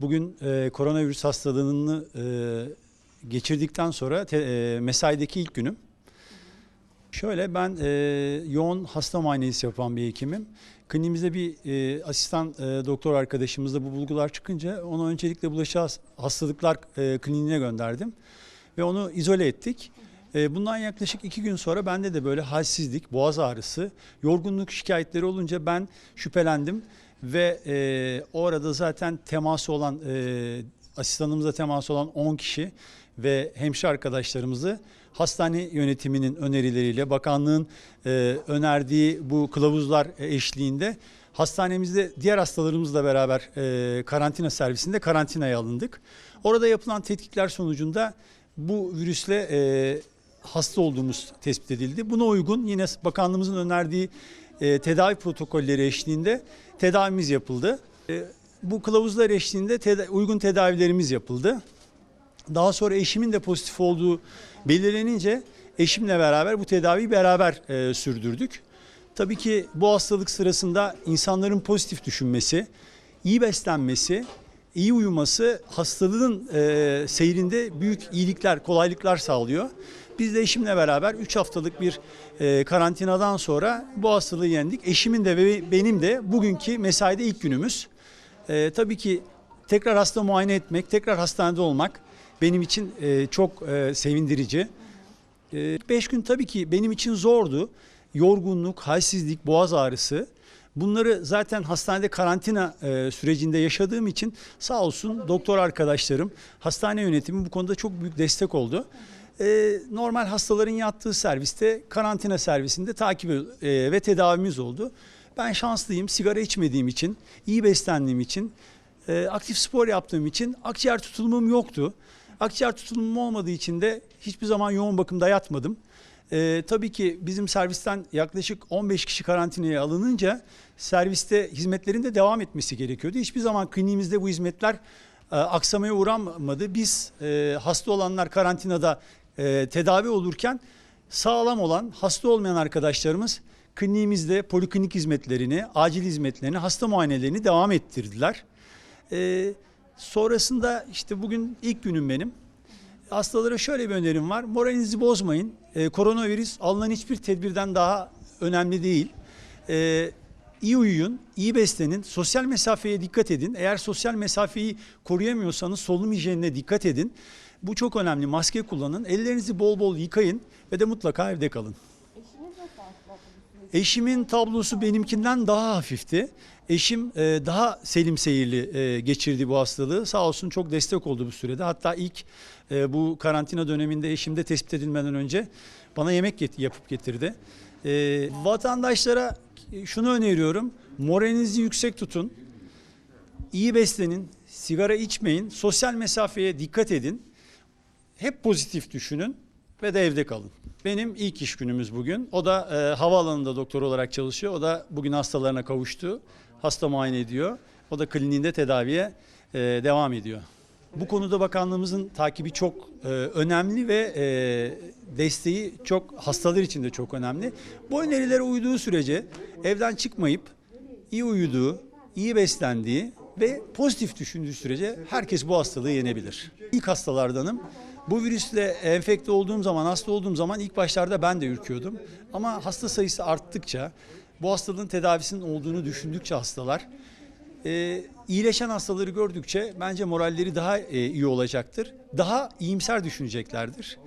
Bugün e, koronavirüs hastalığını e, geçirdikten sonra te, e, mesaideki ilk günüm. Şöyle ben e, yoğun hasta muayenesi yapan bir hekimim. Kliniğimizde bir e, asistan e, doktor arkadaşımızla bu bulgular çıkınca onu öncelikle bulaşıcı has- hastalıklar e, kliniğine gönderdim. Ve onu izole ettik. E, bundan yaklaşık iki gün sonra bende de böyle halsizlik, boğaz ağrısı, yorgunluk şikayetleri olunca ben şüphelendim. Ve e, o arada zaten teması olan, e, asistanımızla teması olan 10 kişi ve hemşire arkadaşlarımızı hastane yönetiminin önerileriyle, bakanlığın e, önerdiği bu kılavuzlar eşliğinde hastanemizde diğer hastalarımızla beraber e, karantina servisinde karantinaya alındık. Orada yapılan tetkikler sonucunda bu virüsle e, hasta olduğumuz tespit edildi. Buna uygun yine bakanlığımızın önerdiği e, tedavi protokolleri eşliğinde tedavimiz yapıldı. E, bu kılavuzlar eşliğinde teda- uygun tedavilerimiz yapıldı. Daha sonra eşimin de pozitif olduğu belirlenince eşimle beraber bu tedaviyi beraber e, sürdürdük. Tabii ki bu hastalık sırasında insanların pozitif düşünmesi, iyi beslenmesi, iyi uyuması hastalığın e, seyrinde büyük iyilikler, kolaylıklar sağlıyor. Biz de eşimle beraber 3 haftalık bir e, karantinadan sonra bu hastalığı yendik. Eşimin de ve benim de bugünkü mesaide ilk günümüz. E, tabii ki tekrar hasta muayene etmek, tekrar hastanede olmak benim için e, çok e, sevindirici. 5 gün tabii ki benim için zordu. Yorgunluk, halsizlik, boğaz ağrısı. Bunları zaten hastanede karantina e, sürecinde yaşadığım için sağ olsun doktor arkadaşlarım, hastane yönetimi bu konuda çok büyük destek oldu. E, normal hastaların yattığı serviste, karantina servisinde takip e, ve tedavimiz oldu. Ben şanslıyım, sigara içmediğim için, iyi beslendiğim için, e, aktif spor yaptığım için akciğer tutulumum yoktu. Akciğer tutulumum olmadığı için de hiçbir zaman yoğun bakımda yatmadım. Ee, tabii ki bizim servisten yaklaşık 15 kişi karantinaya alınınca serviste hizmetlerin de devam etmesi gerekiyordu. Hiçbir zaman kliniğimizde bu hizmetler e, aksamaya uğramadı. Biz e, hasta olanlar karantinada e, tedavi olurken sağlam olan hasta olmayan arkadaşlarımız kliniğimizde poliklinik hizmetlerini, acil hizmetlerini, hasta muayenelerini devam ettirdiler. Ee, sonrasında işte bugün ilk günüm benim. Hastalara şöyle bir önerim var. Moralinizi bozmayın. Ee, koronavirüs alınan hiçbir tedbirden daha önemli değil. Ee, iyi uyuyun, iyi beslenin, sosyal mesafeye dikkat edin. Eğer sosyal mesafeyi koruyamıyorsanız solunum hijyenine dikkat edin. Bu çok önemli. Maske kullanın. Ellerinizi bol bol yıkayın ve de mutlaka evde kalın. Eşimin tablosu benimkinden daha hafifti. Eşim e, daha selim seyirli e, geçirdi bu hastalığı. Sağ olsun çok destek oldu bu sürede. Hatta ilk e, bu karantina döneminde eşimde tespit edilmeden önce bana yemek yapıp getirdi. Vatandaşlara şunu öneriyorum. Moralinizi yüksek tutun. İyi beslenin. Sigara içmeyin. Sosyal mesafeye dikkat edin. Hep pozitif düşünün ve de evde kalın. Benim ilk iş günümüz bugün. O da e, havaalanında doktor olarak çalışıyor. O da bugün hastalarına kavuştu. Hasta muayene ediyor. O da kliniğinde tedaviye e, devam ediyor. Bu konuda bakanlığımızın takibi çok e, önemli ve e, desteği çok hastalar için de çok önemli. Bu önerilere uyduğu sürece evden çıkmayıp iyi uyuduğu, iyi beslendiği ve pozitif düşündüğü sürece herkes bu hastalığı yenebilir. İlk hastalardanım. Bu virüsle enfekte olduğum zaman, hasta olduğum zaman ilk başlarda ben de ürküyordum. Ama hasta sayısı arttıkça, bu hastalığın tedavisinin olduğunu düşündükçe hastalar, e, iyileşen hastaları gördükçe bence moralleri daha e, iyi olacaktır. Daha iyimser düşüneceklerdir.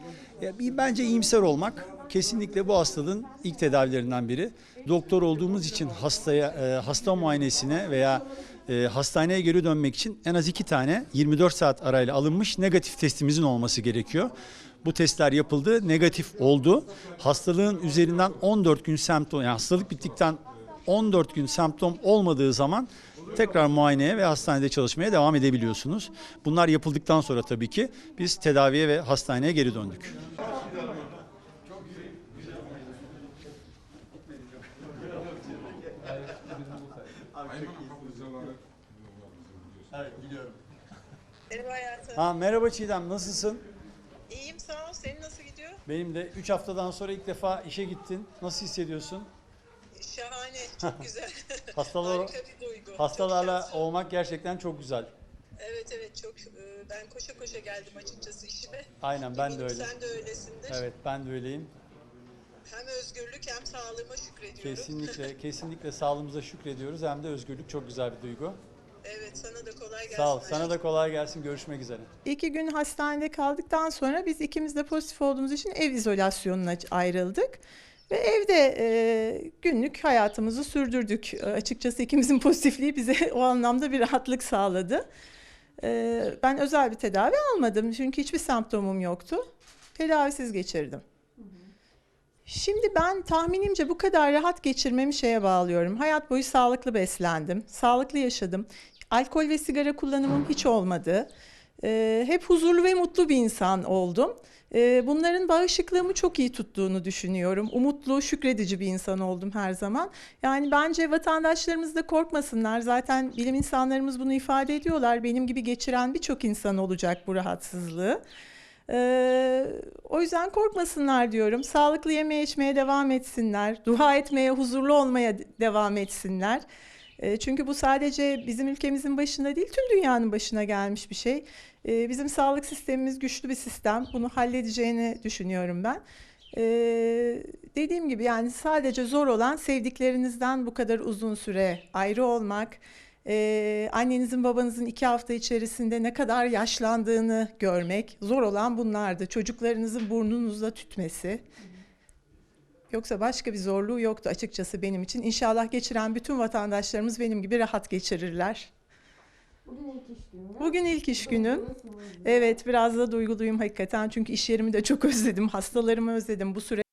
Bir- bence iyimser olmak kesinlikle bu hastalığın ilk tedavilerinden biri. Doktor olduğumuz için hastaya e, hasta muayenesine veya e, hastaneye geri dönmek için en az iki tane 24 saat arayla alınmış negatif testimizin olması gerekiyor. Bu testler yapıldı, negatif oldu. Hastalığın üzerinden 14 gün semptom, yani hastalık bittikten 14 gün semptom olmadığı zaman tekrar muayeneye ve hastanede çalışmaya devam edebiliyorsunuz. Bunlar yapıldıktan sonra tabii ki biz tedaviye ve hastaneye geri döndük. Evet biliyorum. Merhaba hayatım. Ha, merhaba Çiğdem nasılsın? İyiyim sağ ol. Senin nasıl gidiyor? Benim de 3 haftadan sonra ilk defa işe gittin. Nasıl hissediyorsun? Şahane. Çok güzel. Hastalar, Harika bir duygu. Çok hastalarla şanslı. olmak gerçekten çok güzel. Evet evet çok e, ben koşa koşa geldim açıkçası işime. Aynen ben de Eminim öyle. Sen de öylesindir. Evet ben de öyleyim. Hem özgürlük hem sağlığıma şükrediyorum. Kesinlikle kesinlikle sağlığımıza şükrediyoruz hem de özgürlük çok güzel bir duygu. evet sana da kolay gelsin. Sağ ol. Sana da kolay gelsin. Görüşmek üzere. İki gün hastanede kaldıktan sonra biz ikimiz de pozitif olduğumuz için ev izolasyonuna ayrıldık. Ve evde e, günlük hayatımızı sürdürdük. E, açıkçası ikimizin pozitifliği bize o anlamda bir rahatlık sağladı. E, ben özel bir tedavi almadım çünkü hiçbir semptomum yoktu. Tedavisiz geçirdim. Şimdi ben tahminimce bu kadar rahat geçirmemi şeye bağlıyorum. Hayat boyu sağlıklı beslendim, sağlıklı yaşadım. Alkol ve sigara kullanımım hiç olmadı. Ee, hep huzurlu ve mutlu bir insan oldum. Ee, bunların bağışıklığımı çok iyi tuttuğunu düşünüyorum. Umutlu, şükredici bir insan oldum her zaman. Yani bence vatandaşlarımız da korkmasınlar. Zaten bilim insanlarımız bunu ifade ediyorlar. Benim gibi geçiren birçok insan olacak bu rahatsızlığı. Ee, o yüzden korkmasınlar diyorum. Sağlıklı yemeye içmeye devam etsinler. Dua etmeye, huzurlu olmaya devam etsinler. Ee, çünkü bu sadece bizim ülkemizin başında değil, tüm dünyanın başına gelmiş bir şey. Ee, bizim sağlık sistemimiz güçlü bir sistem. Bunu halledeceğini düşünüyorum ben. Ee, dediğim gibi yani sadece zor olan sevdiklerinizden bu kadar uzun süre ayrı olmak, ee, annenizin babanızın iki hafta içerisinde ne kadar yaşlandığını görmek zor olan bunlardı. Çocuklarınızın burnunuzda tütmesi. Yoksa başka bir zorluğu yoktu açıkçası benim için. İnşallah geçiren bütün vatandaşlarımız benim gibi rahat geçirirler. Bugün ilk iş günü. Bugün ilk iş günüm. Evet biraz da duyguluyum hakikaten çünkü iş yerimi de çok özledim. Hastalarımı özledim. Bu süre